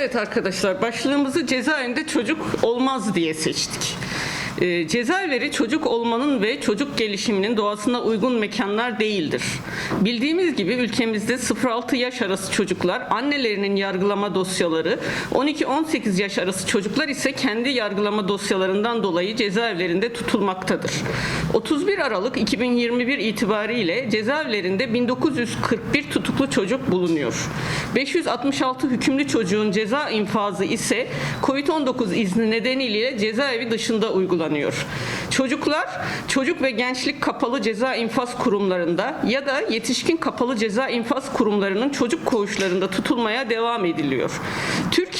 Evet arkadaşlar başlığımızı cezaevinde çocuk olmaz diye seçtik. Ee, cezaevleri çocuk olmanın ve çocuk gelişiminin doğasına uygun mekanlar değildir. Bildiğimiz gibi ülkemizde 0-6 yaş arası çocuklar annelerinin yargılama dosyaları, 12-18 yaş arası çocuklar ise kendi yargılama dosyalarından dolayı cezaevlerinde tutulmaktadır. 31 Aralık 2021 itibariyle cezaevlerinde 1941 tutuklu çocuk bulunuyor. 566 hükümlü çocuğun ceza infazı ise COVID-19 izni nedeniyle cezaevi dışında uygulanıyor. Çocuklar çocuk ve gençlik kapalı ceza infaz kurumlarında ya da yetişkin kapalı ceza infaz kurumlarının çocuk koğuşlarında tutulmaya devam ediliyor.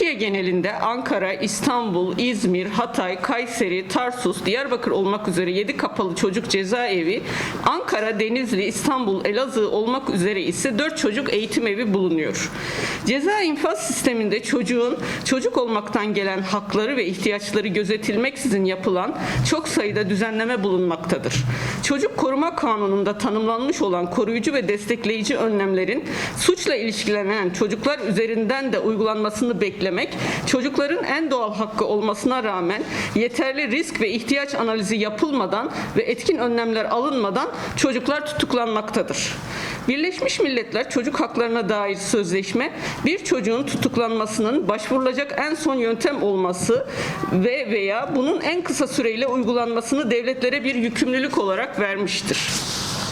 Türkiye genelinde Ankara, İstanbul, İzmir, Hatay, Kayseri, Tarsus, Diyarbakır olmak üzere 7 kapalı çocuk cezaevi, Ankara, Denizli, İstanbul, Elazığ olmak üzere ise 4 çocuk eğitim evi bulunuyor. Ceza infaz sisteminde çocuğun çocuk olmaktan gelen hakları ve ihtiyaçları gözetilmeksizin yapılan çok sayıda düzenleme bulunmaktadır. Çocuk Koruma Kanunu'nda tanımlanmış olan koruyucu ve destekleyici önlemlerin suçla ilişkilenen çocuklar üzerinden de uygulanmasını beklemek, çocukların en doğal hakkı olmasına rağmen yeterli risk ve ihtiyaç analizi yapılmadan ve etkin önlemler alınmadan çocuklar tutuklanmaktadır. Birleşmiş Milletler Çocuk Haklarına dair sözleşme bir çocuğun tutuklanmasının başvurulacak en son yöntem olması ve veya bunun en kısa süreyle uygulanmasını devletlere bir yükümlülük olarak vermiştir.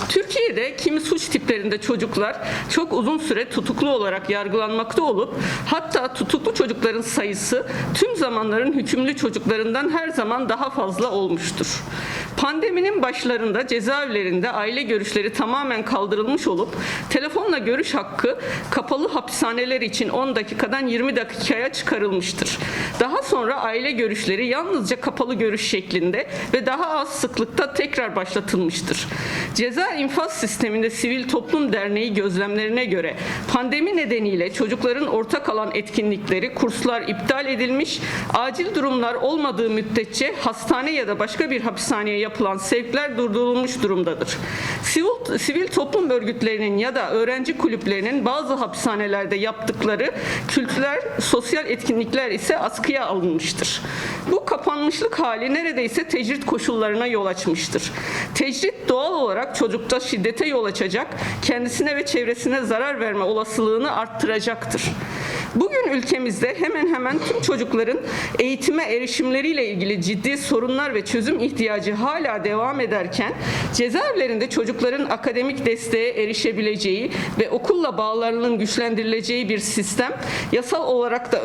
Türkiye'de kimi suç tiplerinde çocuklar çok uzun süre tutuklu olarak yargılanmakta olup hatta tutuklu çocukların sayısı tüm zamanların hükümlü çocuklarından her zaman daha fazla olmuştur. Pandeminin başlarında cezaevlerinde aile görüşleri tamamen kaldırılmış olup telefonla görüş hakkı kapalı hapishaneler için 10 dakikadan 20 dakikaya çıkarılmıştır. Daha sonra aile görüşleri yalnızca kapalı görüş şeklinde ve daha az sıklıkta tekrar başlatılmıştır. Ceza infaz sisteminde Sivil Toplum Derneği gözlemlerine göre pandemi nedeniyle çocukların ortak alan etkinlikleri, kurslar iptal edilmiş, acil durumlar olmadığı müddetçe hastane ya da başka bir hapishaneye yapılan sevkler durdurulmuş durumdadır. Sivil, sivil toplum örgütlerinin ya da öğrenci kulüplerinin bazı hapishanelerde yaptıkları kültürel, sosyal etkinlikler ise askıya alınmıştır. Bu kapanmışlık hali neredeyse tecrit koşullarına yol açmıştır. Tecrit doğal olarak çocukta şiddete yol açacak, kendisine ve çevresine zarar verme olasılığını arttıracaktır. Bugün ülkemizde hemen hemen tüm çocukların eğitime erişimleriyle ilgili ciddi sorunlar ve çözüm ihtiyacı hala devam ederken cezaevlerinde çocukların akademik desteğe erişebileceği ve okulla bağlarının güçlendirileceği bir sistem yasal olarak da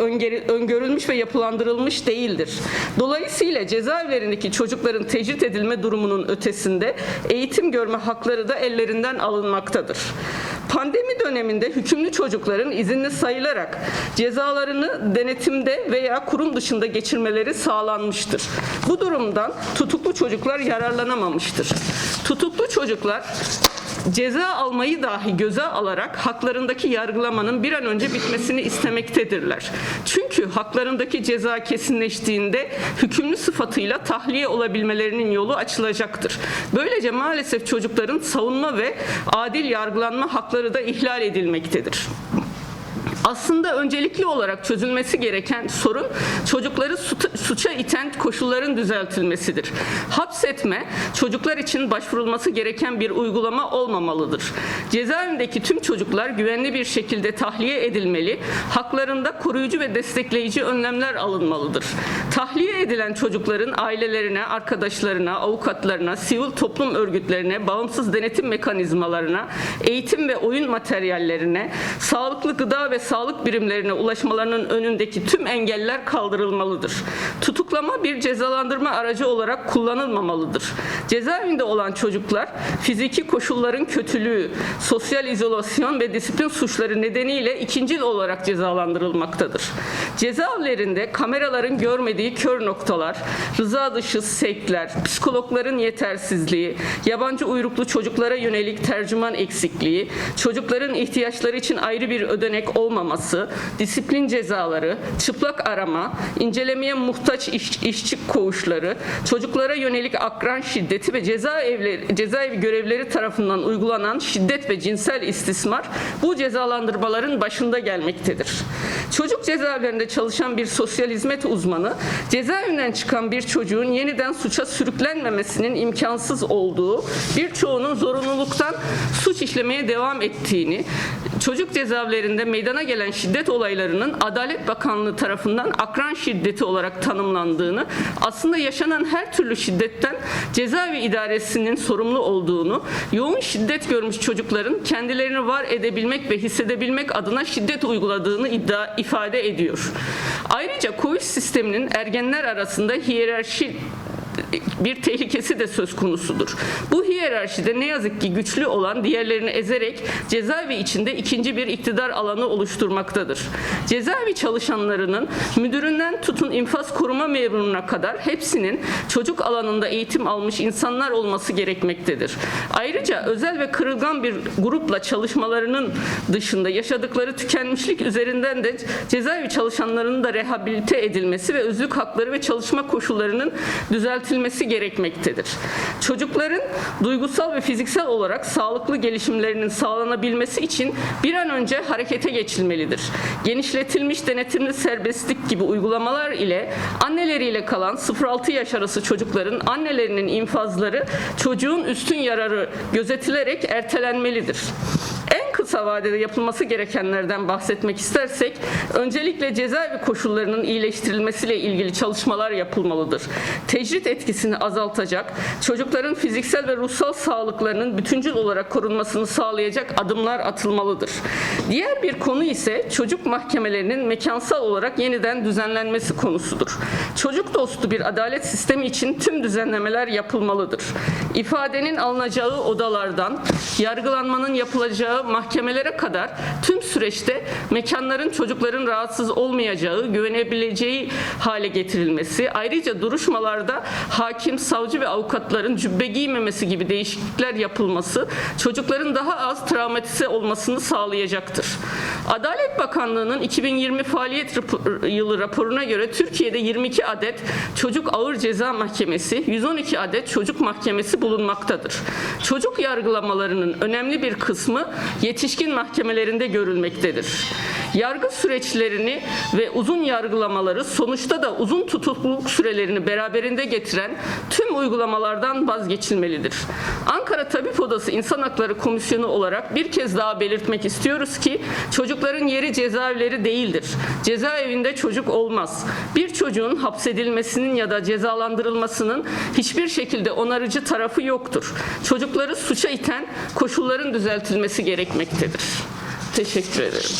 öngörülmüş ve yapılandırılmış değildir. Dolayısıyla cezaevlerindeki çocukların tecrit edilme durumunun ötesinde eğitim görme hakları da ellerinden alınmaktadır. Pandemi döneminde hükümlü çocukların izinli sayılarak cezalarını denetimde veya kurum dışında geçirmeleri sağlanmıştır. Bu durumdan tutuklu çocuklar yararlanamamıştır. Tutuklu çocuklar ceza almayı dahi göze alarak haklarındaki yargılamanın bir an önce bitmesini istemektedirler. Çünkü haklarındaki ceza kesinleştiğinde hükümlü sıfatıyla tahliye olabilmelerinin yolu açılacaktır. Böylece maalesef çocukların savunma ve adil yargılanma hakları da ihlal edilmektedir. Aslında öncelikli olarak çözülmesi gereken sorun çocukları su- suça iten koşulların düzeltilmesidir. Hapsetme çocuklar için başvurulması gereken bir uygulama olmamalıdır. Cezaevindeki tüm çocuklar güvenli bir şekilde tahliye edilmeli, haklarında koruyucu ve destekleyici önlemler alınmalıdır. Tahliye edilen çocukların ailelerine, arkadaşlarına, avukatlarına, sivil toplum örgütlerine, bağımsız denetim mekanizmalarına, eğitim ve oyun materyallerine, sağlıklı gıda ve sağlık birimlerine ulaşmalarının önündeki tüm engeller kaldırılmalıdır. Tutuklama bir cezalandırma aracı olarak kullanılmamalıdır. Cezaevinde olan çocuklar fiziki koşulların kötülüğü, sosyal izolasyon ve disiplin suçları nedeniyle ikincil olarak cezalandırılmaktadır. Cezaevlerinde kameraların görmediği kör noktalar, rıza dışı sevkler, psikologların yetersizliği, yabancı uyruklu çocuklara yönelik tercüman eksikliği, çocukların ihtiyaçları için ayrı bir ödenek olmaması, disiplin cezaları, çıplak arama, incelemeye muhtaç iş, işçi koğuşları, çocuklara yönelik akran şiddeti ve cezaevleri, cezaevi görevleri tarafından uygulanan şiddet ve cinsel istismar bu cezalandırmaların başında gelmektedir. Çocuk cezaevlerinde çalışan bir sosyal hizmet uzmanı, cezaevinden çıkan bir çocuğun yeniden suça sürüklenmemesinin imkansız olduğu, birçoğunun zorunluluktan suç işlemeye devam ettiğini, çocuk cezaevlerinde meydana gelen şiddet olaylarının Adalet Bakanlığı tarafından akran şiddeti olarak tanımlandığını, aslında yaşanan her türlü şiddetten cezaevi idaresinin sorumlu olduğunu, yoğun şiddet görmüş çocukların kendilerini var edebilmek ve hissedebilmek adına şiddet uyguladığını iddia ifade ediyor. Ayrıca koğuş sisteminin ergenler arasında hiyerarşi bir tehlikesi de söz konusudur. Bu hiyerarşide ne yazık ki güçlü olan diğerlerini ezerek cezaevi içinde ikinci bir iktidar alanı oluşturmaktadır. Cezaevi çalışanlarının müdüründen tutun infaz koruma memuruna kadar hepsinin çocuk alanında eğitim almış insanlar olması gerekmektedir. Ayrıca özel ve kırılgan bir grupla çalışmalarının dışında yaşadıkları tükenmişlik üzerinden de cezaevi çalışanlarının da rehabilite edilmesi ve özlük hakları ve çalışma koşullarının düzeltilmesi gerekmektedir. Çocukların duygusal ve fiziksel olarak sağlıklı gelişimlerinin sağlanabilmesi için bir an önce harekete geçilmelidir. Genişletilmiş denetimli serbestlik gibi uygulamalar ile anneleriyle kalan 0-6 yaş arası çocukların annelerinin infazları çocuğun üstün yararı gözetilerek ertelenmelidir. En kısa vadede yapılması gerekenlerden bahsetmek istersek, öncelikle cezaevi koşullarının iyileştirilmesiyle ilgili çalışmalar yapılmalıdır. Tecrit etkisini azaltacak, çocukların fiziksel ve ruhsal sağlıklarının bütüncül olarak korunmasını sağlayacak adımlar atılmalıdır. Diğer bir konu ise çocuk mahkemelerinin mekansal olarak yeniden düzenlenmesi konusudur. Çocuk dostu bir adalet sistemi için tüm düzenlemeler yapılmalıdır. İfadenin alınacağı odalardan, yargılanmanın yapılacağı mahkemelere kadar tüm süreçte mekanların çocukların rahatsız olmayacağı, güvenebileceği hale getirilmesi, ayrıca duruşmalarda hakim, savcı ve avukatların cübbe giymemesi gibi değişiklikler yapılması çocukların daha az travmatize olmasını sağlayacaktır. Adalet Bakanlığı'nın 2020 faaliyet rapor- yılı raporuna göre Türkiye'de 22 adet çocuk ağır ceza mahkemesi, 112 adet çocuk mahkemesi bulunmaktadır. Çocuk yargılamalarının önemli bir kısmı yetişkin mahkemelerinde görülmektedir. Yargı süreçlerini ve uzun yargılamaları sonuçta da uzun tutukluluk sürelerini beraberinde getiren tüm uygulamalardan vazgeçilmelidir. Ankara Tabip Odası İnsan Hakları Komisyonu olarak bir kez daha belirtmek istiyoruz ki çocukların yeri cezaevleri değildir. Cezaevinde çocuk olmaz. Bir çocuğun hapsedilmesinin ya da cezalandırılmasının hiçbir şekilde onarıcı tarafı yoktur. Çocukları suça iten koşulların düzeltilmesi gerekmektedir. Teşekkür ederim.